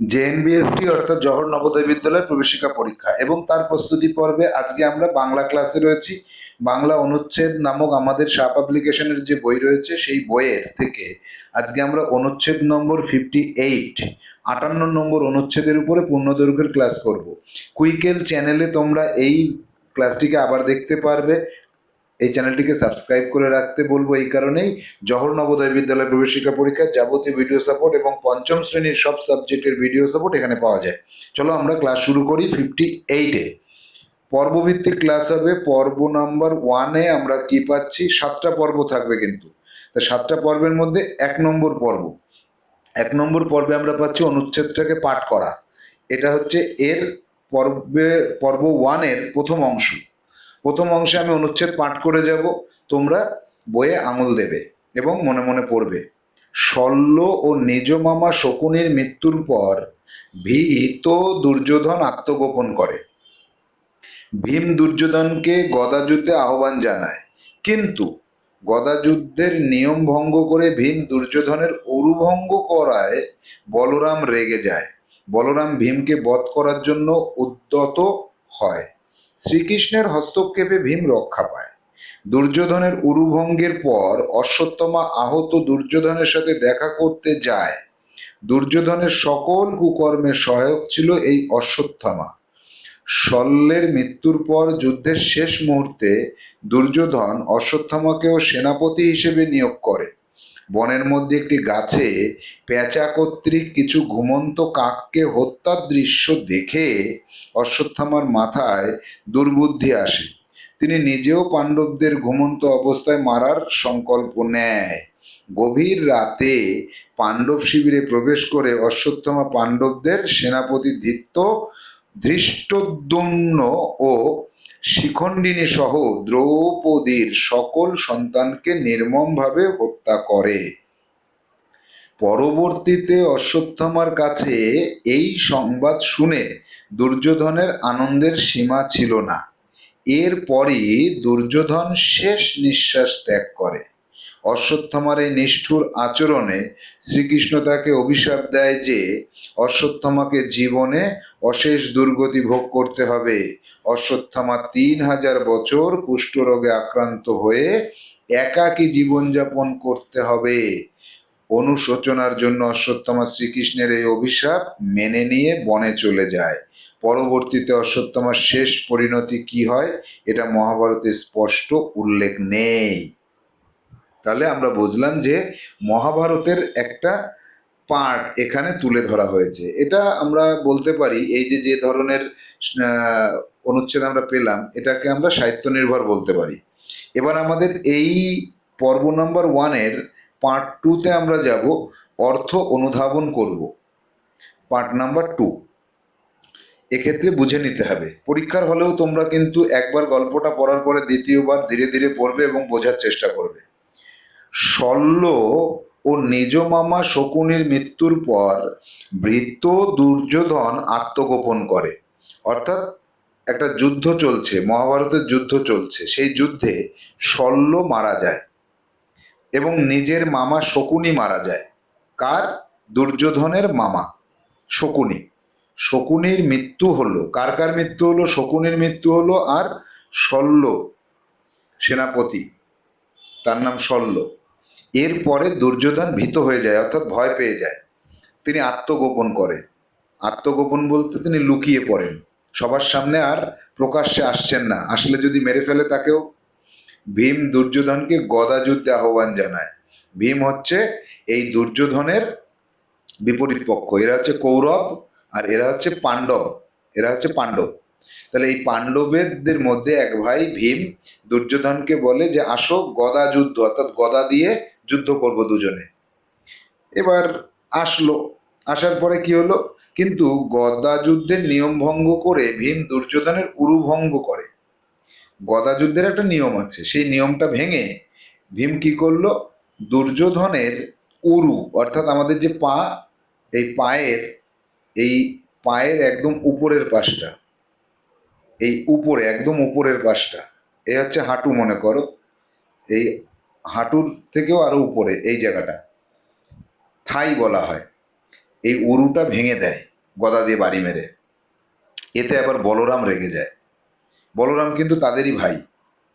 JNBST অর্থাৎ জহর নবোদয় বিদ্যালয় প্রবেশিকা পরীক্ষা এবং তার প্রস্তুতি পর্বে আজকে আমরা বাংলা ক্লাসে রয়েছি। বাংলা অনুচ্ছেদ নামক আমাদের সাহ পাবলিকেশনের যে বই রয়েছে, সেই বইয়ের থেকে আজকে আমরা অনুচ্ছেদ নম্বর ফিফটি এইট আটান্ন নম্বর অনুচ্ছেদের উপরে পূর্ণদৈর্ঘ্যের ক্লাস করব। কুইকেল চ্যানেলে তোমরা এই ক্লাসটিকে আবার দেখতে পারবে। এই চ্যানেলটিকে সাবস্ক্রাইব করে রাখতে বলব এই কারণেই। জহর নবোদয় বিদ্যালয় প্রবেশিকা পরীক্ষার যাবতীয় ভিডিও সাপোর্ট এবং পঞ্চম শ্রেণির সব সাবজেক্টের ভিডিও সাপোর্ট এখানে পাওয়া যায়। চলো আমরা ক্লাস শুরু করি ফিফটি এইটে পর্বভিত্তিক ক্লাস হবে, পর্ব নাম্বার ওয়ানে আমরা কি পাচ্ছি? সাতটা পর্ব থাকবে কিন্তু। তা সাতটা পর্বের মধ্যে এক নম্বর পর্ব। এক নম্বর পর্বে আমরা পাচ্ছি অনুচ্ছেদটাকে পাঠ করা। এটা হচ্ছে এর পর্বে, পর্ব ওয়ানের প্রথম অংশ। প্রথম অংশে আমি অনুচ্ছেদ পাঠ করে যাব, তোমরা বইয়ে আঙুল দেবে এবং মনে মনে পড়বে। শল্য ও নিজ মামা শকুনির মৃত্যুর পর ভীত দুর্যোধন আত্মগোপন করে। ভীম দুর্যোধনকে গদাযুদ্ধে আহ্বান জানায়। কিন্তু গদাযুদ্ধের নিয়ম ভঙ্গ করে ভীম দুর্যোধনের অরুভঙ্গ করায় বলরাম রেগে যায়। বলরাম ভীমকে বধ করার জন্য উদ্যত হয়। শ্রীকৃষ্ণের হস্তক্ষেপে ভীম রক্ষা পায়। দুর্যোধনের উরুভঙ্গের পর অশ্বত্থমা আহত দুর্যোধনের সাথে দেখা করতে যায়। দুর্যোধনের সকল কুকর্মের সহায়ক ছিল এই অশ্বত্থামা। শল্যের মৃত্যুর পর যুদ্ধের শেষ মুহূর্তে দুর্যোধন অশ্বত্থামাকেও সেনাপতি হিসেবে নিয়োগ করে। বনের মধ্যে একটি গাছে পেঁচা কর্তৃক কিছু ঘুমন্ত কাককে হত্যার দৃশ্য দেখে অশ্বত্থামার মাথায় দুর্বুদ্ধি আসে। তিনি নিজেও পাণ্ডবদের ঘুমন্ত অবস্থায় মারার সংকল্প নেয়। গভীর রাতে পাণ্ডব শিবিরে প্রবেশ করে অশ্বত্থামা পাণ্ডবদের সেনাপতি ধিত্ত ধৃষ্টদ্যুম্ন ও শিখণ্ডিনী সহ দ্রৌপদীর সকল সন্তানকে নির্মমভাবে হত্যা করে। পরবর্তীতে অশ্বত্থামার কাছে এই সংবাদ শুনে দুর্যোধনের আনন্দের সীমা ছিল না। এরপরই দুর্যোধন শেষ নিঃশ্বাস ত্যাগ করে। অশ্বত্থামার এই নিষ্ঠুর আচরণে শ্রীকৃষ্ণ তাকে অভিশাপ দেয় যে অশ্বত্থামাকে জীবনে অশেষ দুর্গতি ভোগ করতে হবে। অশ্বত্থামা তিন হাজার বছর কুষ্ঠরোগে আক্রান্ত হয়ে একাকী জীবনযাপন করতে হবে। অনুশোচনার জন্য অশ্বত্থামা শ্রীকৃষ্ণের এই অভিশাপ মেনে নিয়ে বনে চলে যায়। পরবর্তীতে অশ্বত্থামার শেষ পরিণতি কি হয়? এটা মহাভারতে স্পষ্ট উল্লেখ নেই। তাহলে আমরা বুঝলাম যে মহাভারতের একটা পার্ট এখানে তুলে ধরা হয়েছে। এটা আমরা বলতে পারি, এই যে যে ধরনের অনুচ্ছেদ আমরা পেলাম, এটাকে আমরা সাহিত্য নির্ভর বলতে পারি। এবার আমাদের এই পর্ব নাম্বার ওয়ানের পার্ট টুতে আমরা যাব, অর্থ অনুধাবন করব। পার্ট নাম্বার টু এক্ষেত্রে বুঝে নিতে হবে। পরীক্ষার হলেও তোমরা কিন্তু একবার গল্পটা পড়ার পরে দ্বিতীয়বার ধীরে ধীরে পড়বে এবং বোঝার চেষ্টা করবে। শল্য ও নিজ মামা শকুনির মৃত্যুর পর বৃত্ত দুর্যোধন আত্মগোপন করে। অর্থাৎ একটা যুদ্ধ চলছে, মহাভারতের যুদ্ধ চলছে। সেই যুদ্ধে শল্য মারা যায় এবং নিজের মামা শকুনি মারা যায়। কার? দুর্যোধনের মামা শকুনি। শকুনির মৃত্যু হলো, কার কার মৃত্যু হলো? শকুনির মৃত্যু হলো আর শল্য সেনাপতি, তার নাম শল্য। এরপরে দুর্যোধন ভীত হয়ে যায়, অর্থাৎ ভয় পেয়ে যায়। তিনি আত্মগোপন করে। আত্মগোপন বলতে তিনি লুকিয়ে পড়েন। সবার সামনে আর প্রকাশ্যে আসছেন না। আসলে যদি মেরে ফেলে তাকেও। ভীম দুর্যোধনকে গদা যুদ্ধে আহ্বান জানায়। ভীম হচ্ছে এই দুর্যোধনের বিপরীত পক্ষ। এরা হচ্ছে কৌরব আর এরা হচ্ছে পাণ্ডব। এরা হচ্ছে পাণ্ডব। তাহলে এই পাণ্ডবদের মধ্যে এক ভাই ভীম দুর্যোধনকে বলে যে, আসো গদা যুদ্ধ অর্থাৎ গদা দিয়ে যুদ্ধ করব দুজনে। এবার আসলো। আসার পরে কি হলো? কিন্তু গদা যুদ্ধের নিয়ম ভঙ্গ করে ভীম দুর্যোধনের উরু ভঙ্গ করে। গদা যুদ্ধের একটা নিয়ম আছে। সেই নিয়মটা ভেঙে ভীম কি করল? দুর্যোধনের উরু, অর্থাৎ আমাদের যে পা, এই পায়ের এই পায়ের একদম উপরের পাশটা, এই উপরে, একদম উপরের পাশটা এই হচ্ছে হাঁটু মনে করো, এই হাঁটুর থেকেও আরও উপরে, এই জায়গাটা। থাই বলা হয়। এই উরুটা ভেঙে দেয়, গদা দিয়ে বাড়ি মেরে। এতে আবার বলরাম রেগে যায়। বলরাম কিন্তু তাদেরই ভাই।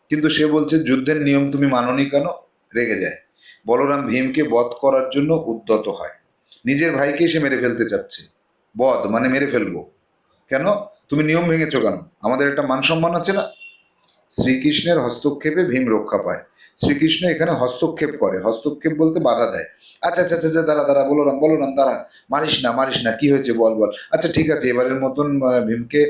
কিন্তু সে বলছে, যুদ্ধের নিয়ম তুমি মাননি কেন? রেগে যায়। বলরাম ভীমকে বধ করার জন্য উদ্যত হয়। নিজের ভাইকে সে মেরে ফেলতে চাচ্ছে। বধ মানে মেরে ফেলব। কেন? তুমি নিয়ম ভেঙেছো কেন? আমাদের একটা মান সম্মান আছে না? শ্রীকৃষ্ণের হস্তক্ষেপে ভীম রক্ষা পায়। শ্রীকৃষ্ণ এখানে হস্তক্ষেপ করে হস্তক্ষেপ বলতে বাধা দেয়। আচ্ছা আচ্ছা আচ্ছা আচ্ছা, দাঁড়া দাঁড়া বলরাম বলরাম দাঁড়া মারিস না মারিস না কি হয়েছে বল বল। আচ্ছা ঠিক আছে এবারের মতন ভীমকে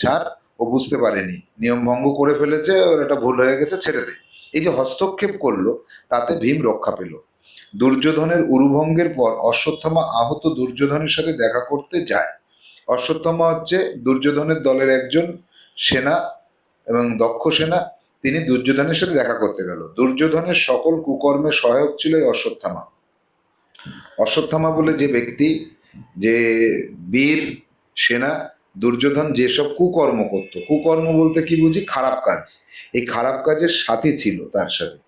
ছাড় ও বুঝতে পারেনি। নিয়ম ভঙ্গ করে ফেলেছে ওর একটা ভুল হয়ে গেছে ছেড়ে দে। এই যে হস্তক্ষেপ করল তাতে ভীম রক্ষা পেল। দুর্যোধনের উরুভঙ্গের পর অশ্বত্থমা আহত দুর্যোধনের সাথে দেখা করতে যায়। অশ্বত্থমা হচ্ছে দুর্যোধনের দলের একজন সেনা এবং দক্ষ সেনা তিনি দুর্যোধনের সাথে দেখা করতে গেল। দুর্যোধনের সকল কুকর্মে সহায়ক ছিল এই অশ্বত্থামা। অশ্বত্থামা বলে যে ব্যক্তি, যে বীর, সেনা, দুর্যোধন যেসব কুকর্ম করত, কুকর্ম বলতে কি বুঝি? খারাপ কাজ। এই খারাপ কাজের সাথী ছিল তার সাথে।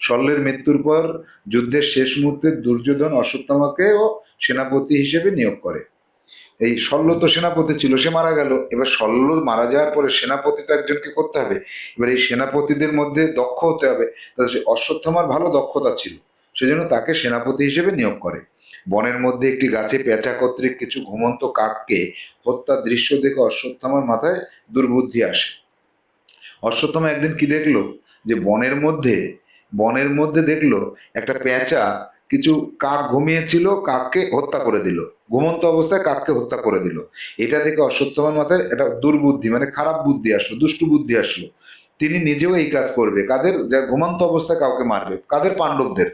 শল্যের মৃত্যুর পর যুদ্ধের শেষ মুহূর্তে দুর্যোধন অশ্বত্থামাকেও সেনাপতি হিসেবে নিয়োগ করে। এই শল্য তো সেনাপতি ছিল, সে মারা গেল। এবার শল্য মারা যাওয়ার পরে সেনাপতি তো একজনকে করতে হবে। এবার এই সেনাপতিদের মধ্যে দক্ষ হতে হবে। সে অশ্বত্থমার ভালো দক্ষতা ছিল, সেজন্য তাকে সেনাপতি হিসেবে নিয়োগ করে। বনের মধ্যে একটি গাছে পেঁচা কর্তৃক কিছু ঘুমন্ত কাককে হত্যার দৃশ্য দেখে অশ্বত্থামার মাথায় দুর্বুদ্ধি আসে। অশ্বত্থামা একদিন কি দেখল? যে বনের মধ্যে বনের মধ্যে দেখল একটা পেঁচা কিছু কাক ঘুমিয়েছিল, কাককে হত্যা করে দিল। ঘুমন্ত অবস্থায় কাককে হত্যা করে দিল। এটা দেখে অশ্বত্থামার মাথায় এটা দুর্বুদ্ধি মানে খারাপ বুদ্ধি আসলো, দুষ্টু বুদ্ধি আসলো। তিনি নিজেও এই কাজ করবে। কাদের? যা ঘুমন্ত অবস্থায় কাউকে মারবে। কাদের? পাণ্ডবদের।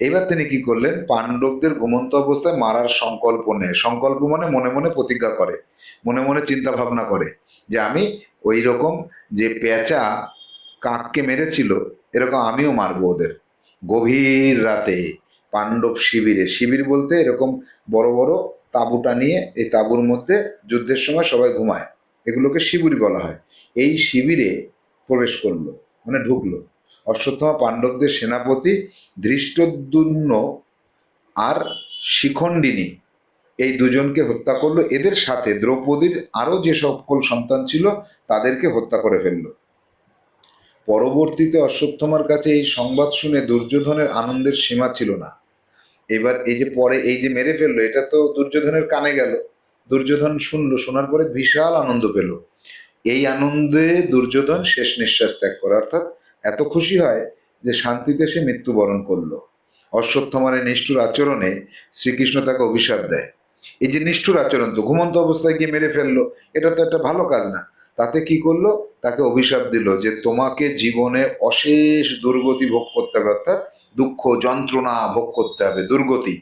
এইবার তিনি কি করলেন? পাণ্ডবদের ঘুমন্ত অবস্থায় মারার সংকল্প নেয়। সংকল্প মানে মনে মনে প্রতিজ্ঞা করে, মনে মনে চিন্তা ভাবনা করে যে আমি ওই রকম যে পেঁচা কাককে মেরেছিল, এরকম আমিও মারবো ওদের। গভীর রাতে পাণ্ডব শিবিরে। শিবির বলতে এরকম বড় বড় তাঁবুটা নিয়ে এই তাঁবুর মধ্যে যুদ্ধের সময় সবাই ঘুমায়। এগুলোকে শিবির বলা হয়। এই শিবিরে প্রবেশ করল মানে ঢুকলো। অশ্বত্থামা পাণ্ডবদের সেনাপতি ধৃষ্টদ্যুম্ন আর শিখণ্ডিনী এই দুজনকে হত্যা করল। এদের সাথে দ্রৌপদীর আরও যে সকল সন্তান ছিল, তাদেরকে হত্যা করে ফেলল। পরবর্তীতে অশ্বত্থমার কাছে এই সংবাদ শুনে দুর্যোধনের আনন্দের সীমা ছিল না। এবার এই যে পরে এই যে মেরে ফেলল, এটা তো দুর্যোধনের কানে গেল। দুর্যোধন শুনলো, শোনার পরে বিশাল আনন্দ পেল। এই আনন্দে দুর্যোধন শেষ নিঃশ্বাস ত্যাগ করে, অর্থাৎ এত খুশি হয় যে শান্তিতে সে মৃত্যুবরণ করল। অশ্বত্থমার এই নিষ্ঠুর আচরণে শ্রীকৃষ্ণ তাকে অভিশাপ দেয়। এই যে নিষ্ঠুর আচরণ তো ঘুমন্ত অবস্থায় গিয়ে মেরে ফেলল, এটা তো একটা ভালো কাজ না। তাতে কি করল? তাকে অভিশাপ দিল যে তোমাকে জীবনে অশেষ দুর্গতি ভোগ করতে হবে, অর্থাৎ দুঃখ, যন্ত্রণা ভোগ করতে হবে, দুর্গতি।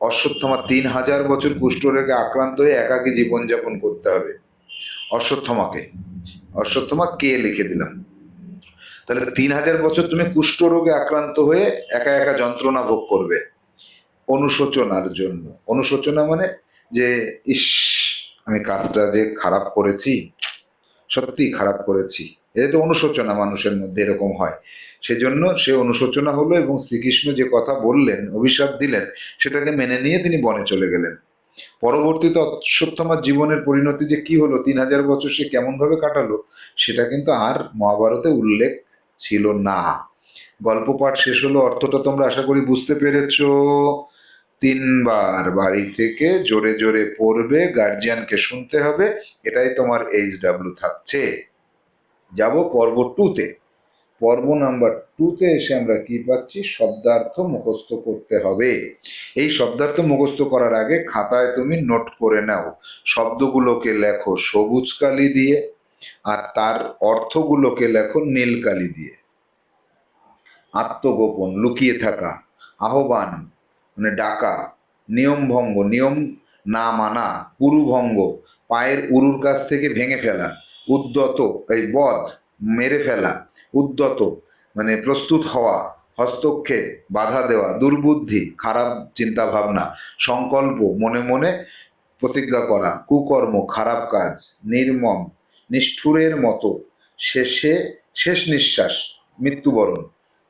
অশ্বত্থমা তিন হাজার বছর কুষ্ঠরোগে আক্রান্ত হয়ে একাকী জীবনযাপন করতে হবে। অশ্বত্থমাকে। অশ্বত্থমা কে লিখে দিলাম? তাহলে তিন হাজার বছর তুমি কুষ্ঠরোগে আক্রান্ত হয়ে একা একা যন্ত্রণা ভোগ করবে। অনুশোচনার জন্য। অনুশোচনা মানে যে, ইস, আমি কাজটা যে খারাপ করেছি সত্যি খারাপ করেছি। এটা তো অনুশোচনা মানুষের মধ্যে এরকম হয়। সেজন্য সে অনুশোচনা হলো এবং শ্রীকৃষ্ণ যে কথা বললেন, অভিশাপ দিলেন, সেটাকে মেনে নিয়ে তিনি বনে চলে গেলেন। পরবর্তীতে অশ্বত্থমার জীবনের পরিণতি যে কি হলো, তিন হাজার বছর সে কেমন ভাবে কাটালো, সেটা কিন্তু আর মহাভারতে উল্লেখ ছিল না। গল্প পাঠ শেষ হলো, অর্থটা তোমরা আশা করি বুঝতে পেরেছ। তিনবার বাড়ি থেকে জোরে জোরে পড়বে গার্জিয়ানকে শুনতে হবে, এটাই তোমার এইচ ডাব্লিউ থাকছে। যাব পর্ব টুতে পর্ব নাম্বার টুতে এসে আমরা কি পাচ্ছি? শব্দার্থ মুখস্থ করতে হবে। এই শব্দার্থ মুখস্থ করার আগে খাতায় তুমি নোট করে নাও। শব্দগুলোকে লেখো সবুজ কালি দিয়ে, আর তার অর্থগুলোকে লেখো নীল কালি দিয়ে। আত্মগোপন, লুকিয়ে থাকা, আহ্বান মানে ডাকা নিয়মভঙ্গ নিয়ম না মানা উরুভঙ্গ পায়ের উরুর কাছ থেকে ভেঙে ফেলা, উদ্যত, এই বধ মেরে ফেলা, উদ্যত মানে প্রস্তুত হওয়া, হস্তক্ষেপ, বাধা দেওয়া, দুর্বুদ্ধি, খারাপ চিন্তা ভাবনা সংকল্প, মনে মনে প্রতিজ্ঞা করা, কুকর্ম, খারাপ কাজ, নির্মম, নিষ্ঠুরের মতো, শেষে, শেষ নিঃশ্বাস, মৃত্যুবরণ,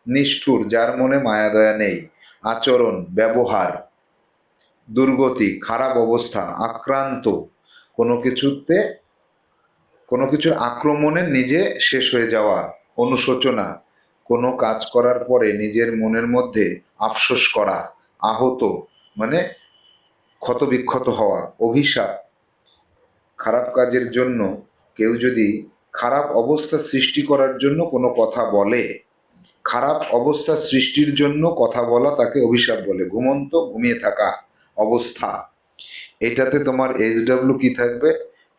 নিষ্ঠুর, যার মনে মায়া দয়া নেই। আচরণ, ব্যবহার, দুর্গতি, খারাপ অবস্থা, আক্রান্ত, কোনো কিছুতে, কোনো কিছুর আক্রমণে নিজে শেষ হয়ে যাওয়া, অনুশোচনা, কোনো কাজ করার পরে নিজের মনের মধ্যে আফসোস করা, আহত মানে ক্ষতবিক্ষত হওয়া, অভিশাপ, খারাপ কাজের জন্য কেউ যদি খারাপ অবস্থা সৃষ্টি করার জন্য কোনো কথা বলে খারাপ অবস্থা সৃষ্টির জন্য কথা বলা তাকে অভিশাপ বলে। ঘুমন্ত, ঘুমিয়ে থাকা অবস্থা। এটাতে তোমার এইচ ডাব্লিউ কি থাকবে?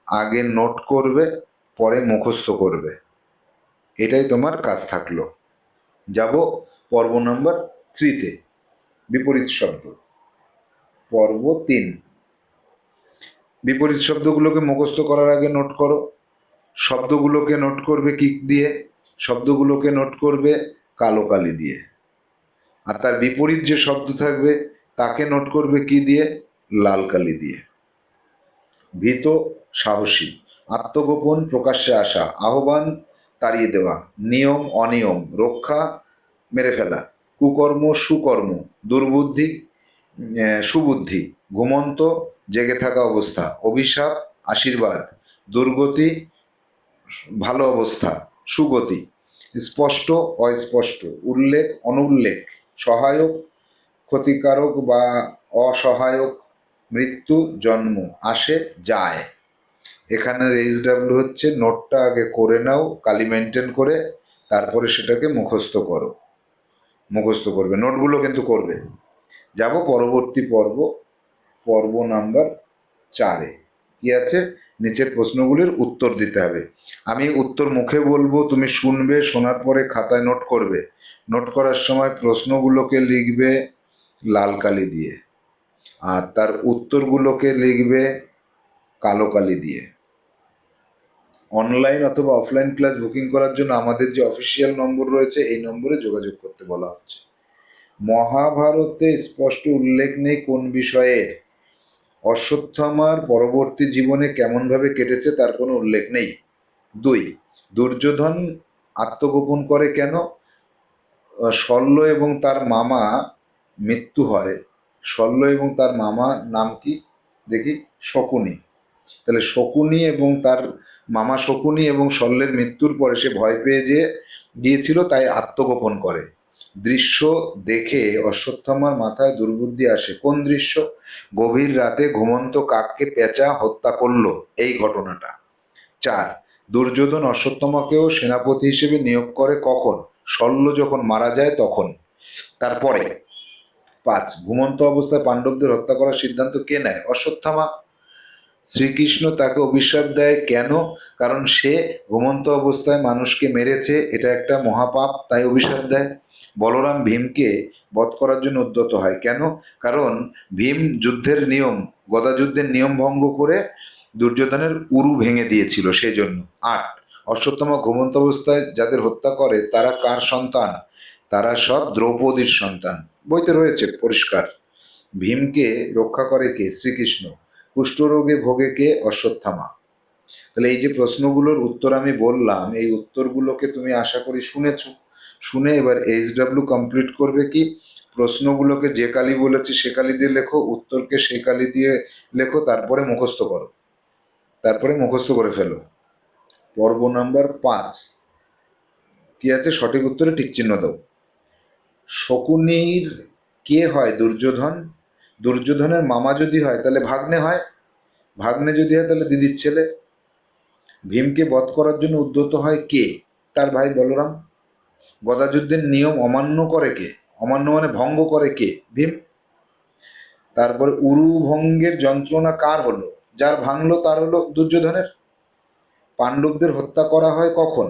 আগে নোট করবে, পরে মুখস্থ করবে। এটাই তোমার কাজ থাকল। যাব পর্ব নাম্বার থ্রিতে বিপরীত শব্দ। পর্ব তিন। বিপরীত শব্দগুলোকে মুখস্থ করার আগে নোট করো। শব্দগুলোকে নোট করবে কি দিয়ে। শব্দগুলোকে নোট করবে কালো কালি দিয়ে। আর তার বিপরীত যে শব্দ থাকবে, তাকে নোট করবে কি দিয়ে? লাল কালি দিয়ে। ভীত, সাহসী, আত্মগোপন, প্রকাশ্যে আসা, আহ্বান তাড়িয়ে দেওয়া, নিয়ম, অনিয়ম, রক্ষা মেরে ফেলা, কুকর্ম, সুকর্ম, দুর্বুদ্ধি সুবুদ্ধি, ঘুমন্ত, জেগে থাকা অবস্থা, অভিশাপ, আশীর্বাদ, দুর্গতি, ভালো অবস্থা, সুগতি স্পষ্ট, অস্পষ্ট, উল্লেখ, অনুল্লেখ, সহায়ক, ক্ষতিকারক বা অসহায়ক, মৃত্যু, জন্ম, আসে, যায়। এখানে এইচ ডাব্লিউ হচ্ছে নোটটা আগে করে নাও, কালি মেনটেন করে, তারপরে সেটাকে মুখস্থ করো। মুখস্থ করবে। নোটগুলো কিন্তু করবে। যাব পরবর্তী পর্ব পর্ব নাম্বার চারে। কি আছে? নিচের প্রশ্নগুলির উত্তর দিতে হবে। আমি উত্তর মুখে বলব, তুমি শুনবে, শোনার পরে খাতায় নোট করবে। নোট করার সময় প্রশ্নগুলোকে লিখবে লাল কালি দিয়ে আর তার উত্তরগুলোকে লিখবে কালো কালি দিয়ে। অনলাইন অথবা অফলাইন ক্লাস বুকিং করার জন্য আমাদের যে অফিসিয়াল নম্বর রয়েছে, এই নম্বরে যোগাযোগ করতে বলা হচ্ছে। মহাভারতে স্পষ্ট উল্লেখ নেই কোন বিষয়ের। অশ্বত্থামার পরবর্তী জীবনে কেমনভাবে কেটেছে তার কোনো উল্লেখ নেই। দুই, দুর্যোধন আত্মগোপন করে কেন? শল্য এবং তার মামা মৃত্যু হয়। শল্য এবং তার মামা নাম কি? দেখি, শকুনি। তাহলে শকুনি এবং তার মামা শকুনি এবং শল্যের মৃত্যুর পরে সে ভয় পেয়ে যে গিয়েছিল, তাই আত্মগোপন করে। দৃশ্য দেখে অশ্বত্থামার মাথায় দুর্বুদ্ধি আসে। কোন দৃশ্য? গভীর রাতে ঘুমন্ত কাককে পেঁচা হত্যা করল এই ঘটনাটা। চার, দুর্যোধন অশ্বত্থামাকেও সেনাপতি হিসেবে নিয়োগ করে কখন? শল্য যখন মারা যায় তখন। তারপরে, পাঁচ, ঘুমন্ত অবস্থায় পাণ্ডবদের হত্যা করার সিদ্ধান্ত কে নেয়? অশ্বত্থামা। শ্রীকৃষ্ণ তাকে অভিশাপ দেয় কেন? কারণ সে ঘুমন্ত অবস্থায় মানুষকে মেরেছে, এটা একটা মহাপাপ, তাই অভিশাপ দেয়। বলরাম ভীমকে বধ করার জন্য উদ্যত হয়। কেন? কারণ ভীম যুদ্ধের নিয়ম গদা যুদ্ধের নিয়ম ভঙ্গ করে দুর্যোধনের উরু ভেঙে দিয়েছিল সেই জন্য আট অশ্বত্থমা ঘুমন্ত অবস্থায় যাদের হত্যা করে, তারা কার সন্তান? তারা সব দ্রৌপদীর সন্তান। বইতে রয়েছে, পরিষ্কার। ভীমকে রক্ষা করে কে? শ্রীকৃষ্ণ। কুষ্ঠরোগে ভোগে কে? অশ্বত্থামা তাহলে এই যে প্রশ্নগুলোর উত্তর আমি বললাম, এই উত্তরগুলোকে তুমি আশা করি শুনেছো। শুনে এবার এইচ ডাব্লিউ কমপ্লিট করবে কি? প্রশ্নগুলোকে যে কালি বলেছি সে কালি দিয়ে লেখো, উত্তরকে সে কালি দিয়ে লেখো, তারপরে মুখস্থ করো। তারপরে মুখস্থ করে ফেলো। পর্ব নাম্বার পাঁচ। কি আছে? সঠিক উত্তরে টিক চিহ্ন দাও। শকুনির কে হয় দুর্যোধন? দুর্যোধনের মামা যদি হয়, তাহলে ভাগ্নে হয়। ভাগ্নে যদি হয়, তাহলে দিদির ছেলে। ভীমকে বধ করার জন্য উদ্যত হয় কে? তার ভাই বলরাম। গদাযুদ্ধের নিয়ম অমান্য করে কে? অমান্য মানে ভঙ্গ করে কে? ভীম? তারপরে উরু ভঙ্গের যন্ত্রণা কার হলো? যার ভাঙলো তার হলো দুর্যোধনের? পাণ্ডবদের হত্যা করা হয় কখন?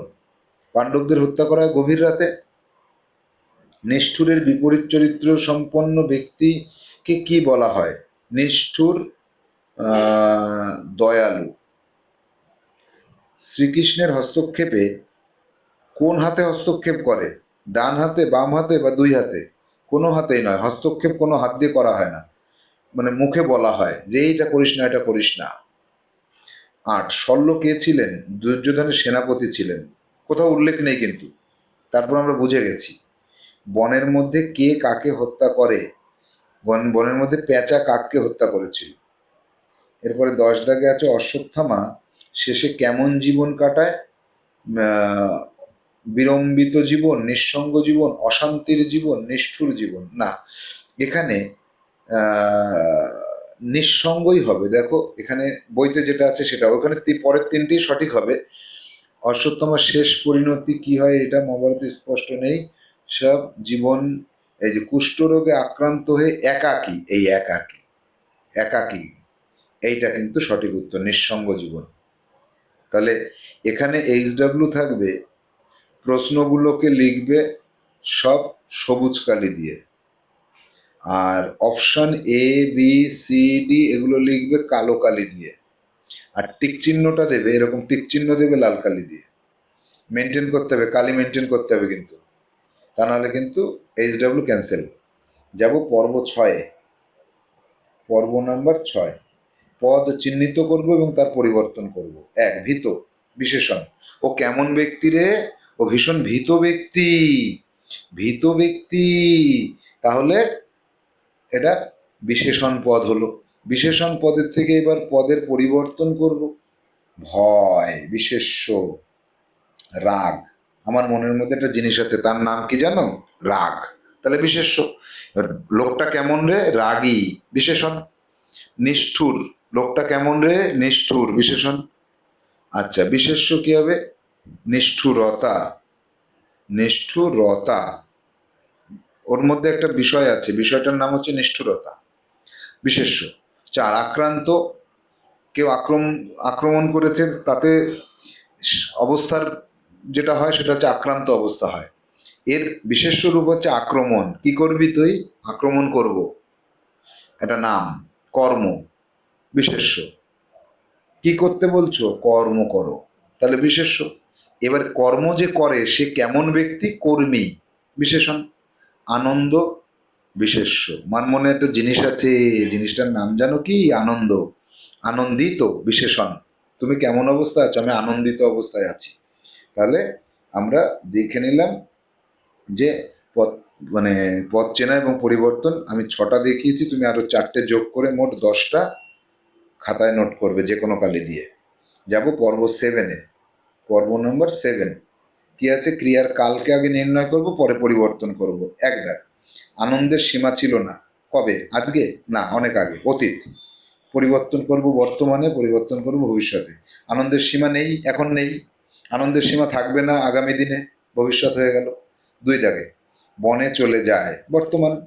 পাণ্ডবদের হত্যা করা হয় গভীর রাতে? নিষ্ঠুরের বিপরীত চরিত্র সম্পন্ন ব্যক্তিকে কি বলা হয়? নিষ্ঠুর দয়ালু। শ্রীকৃষ্ণের হস্তক্ষেপে কোন হাতে হস্তক্ষেপ করে? ডান হাতে, বাম হাতে বা দুই হাতে? কোনো হাতেই নয়। হস্তক্ষেপ কোনো হাত দিয়ে করা হয় না। মানে মুখে বলা হয় যে, এইটা করিস না, এটা করিস না। আট, শল্য কে ছিলেন? দুর্যোধনের সেনাপতি ছিলেন। কোথাও উল্লেখ নেই কিন্তু। তারপর আমরা বুঝে গেছি। বনের মধ্যে কে কাকে হত্যা করে? বন, বনের মধ্যে পেঁচা কাককে হত্যা করেছিল। এরপরে দশ দাগে আছে অশ্বত্থামা। শেষে কেমন জীবন কাটায়? বিড়ম্বিত জীবন, নিঃসঙ্গ জীবন, অশান্তির জীবন, নিষ্ঠুর জীবন। না, এখানে নিঃসঙ্গই হবে। দেখো, এখানে বইতে যেটা আছে সেটা, ওখানে পরের তিনটি সঠিক হবে। অশ্বত্থমার শেষ পরিণতি কি হয় এটা মহাভারতে স্পষ্ট নেই। সব জীবন, এই যে কুষ্ঠরোগে আক্রান্ত হয়ে একাকী, এই একাকী একাকী, এইটা কিন্তু সঠিক উত্তর, নিঃসঙ্গ জীবন। তাহলে এখানে এইচ ডাব্লিউ থাকবে প্রশ্নগুলোকে লিখবে সব সবুজ কালি দিয়ে। আর option A B C D এগুলো লিখবে কালো কালি দিয়ে। আর টিক চিহ্নটা দেবে, এরকম টিক চিহ্ন দেবে লাল কালি দিয়ে। মেনটেন করতে হবে, কালি মেনটেন করতে হবে কিন্তু। তা নাহলে কিন্তু এইচ ডাব্লিউ ক্যান্সেল যাব পর্ব ছয়ে। পর্ব নাম্বার ছয়। পদ চিহ্নিত করব এবং তার পরিবর্তন করব। এক, ভীত, বিশেষণ। ও কেমন ব্যক্তি রে ও ভীষণ ভীত ব্যক্তি ভীত ব্যক্তি। তাহলে এটা বিশেষণ পদ হলো। বিশেষণ পদের থেকে এবার পদের পরিবর্তন করব। ভয়, বিশেষ্য, রাগ। আমার মনের মধ্যে একটা জিনিস আছে, তার নাম কি জানো? রাগ। তাহলে বিশেষ্য। লোকটা কেমন রে? রাগী, বিশেষণ। নিষ্ঠুর। লোকটা কেমন রে? নিষ্ঠুর, বিশেষণ। আচ্ছা বিশেষ্য কি হবে? নিষ্ঠুরতা নিষ্ঠুরতা। ওর মধ্যে একটা বিষয় আছে, বিষয়টার নাম হচ্ছে নিষ্ঠুরতা। বিশেষ্য চার আক্রান্ত কেউ আক্রম, আক্রমণ করেছে, তাতে অবস্থার যেটা হয়, সেটা হচ্ছে আক্রান্ত অবস্থা হয়। এর বিশেষ্য রূপ হচ্ছে আক্রমণ। কি করবি তুই? আক্রমণ করব। এটা নাম, কর্ম, বিশেষ্য। কি করতে বলছো? কর্ম করো। তাহলে বিশেষ্য এবার কর্ম যে করে, সে কেমন ব্যক্তি? কর্মী। বিশেষণ। আনন্দ বিশেষ্য। মান মনে একটা জিনিস আছে, জিনিসটার নাম জানো কি? আনন্দ। আনন্দিত বিশেষণ। তুমি কেমন অবস্থা আছো? আমি আনন্দিত অবস্থায় আছি। তাহলে আমরা দেখে নিলাম যে পথ মানে পথ চেনা এবং পরিবর্তন আমি ছটা দেখিয়েছি, তুমি আরও চারটে যোগ করে মোট দশটা খাতায় নোট করবে যে কোনো কালি দিয়ে। যাব পর্ব সেভেনে পর্ব নম্বর সেভেন কি আছে? ক্রিয়ার কালকে আগে নির্ণয় করব, পরে পরিবর্তন করব। এক দেখ আনন্দের সীমা ছিল না। কবে? আজকে? না, অনেক আগে। অতীত। পরিবর্তন করব বর্তমানে, পরিবর্তন করব ভবিষ্যতে। আনন্দের সীমা নেই, এখন নেই। আনন্দের সীমা থাকবে না আগামী দিনে। ভবিষ্যৎ হয়ে গেল। দুই দাগে। বনে চলে যায়। বর্তমান।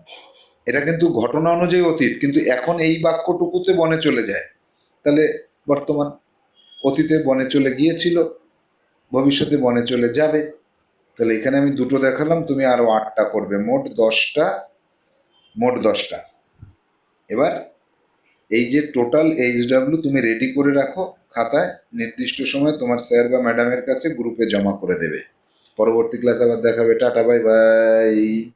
এটা কিন্তু ঘটনা অনুযায়ী অতীত, কিন্তু এখন এই বাক্যটুকুতে বনে চলে যায়। তাহলে বর্তমান অতীতে বনে চলে গিয়েছিল। ভবিষ্যতে মনে চলে যাবে। তাহলে এখানে আমি দুটো দেখালাম, তুমি আরও আটটা করবে। মোট দশটা মোট দশটা। এবার এই যে টোটাল এইচ ডাব্লিউ তুমি রেডি করে রাখো খাতায়, নির্দিষ্ট সময় তোমার স্যার বা ম্যাডামের কাছে গ্রুপে জমা করে দেবে। পরবর্তী ক্লাস আবার দেখাবে। Tata bye bye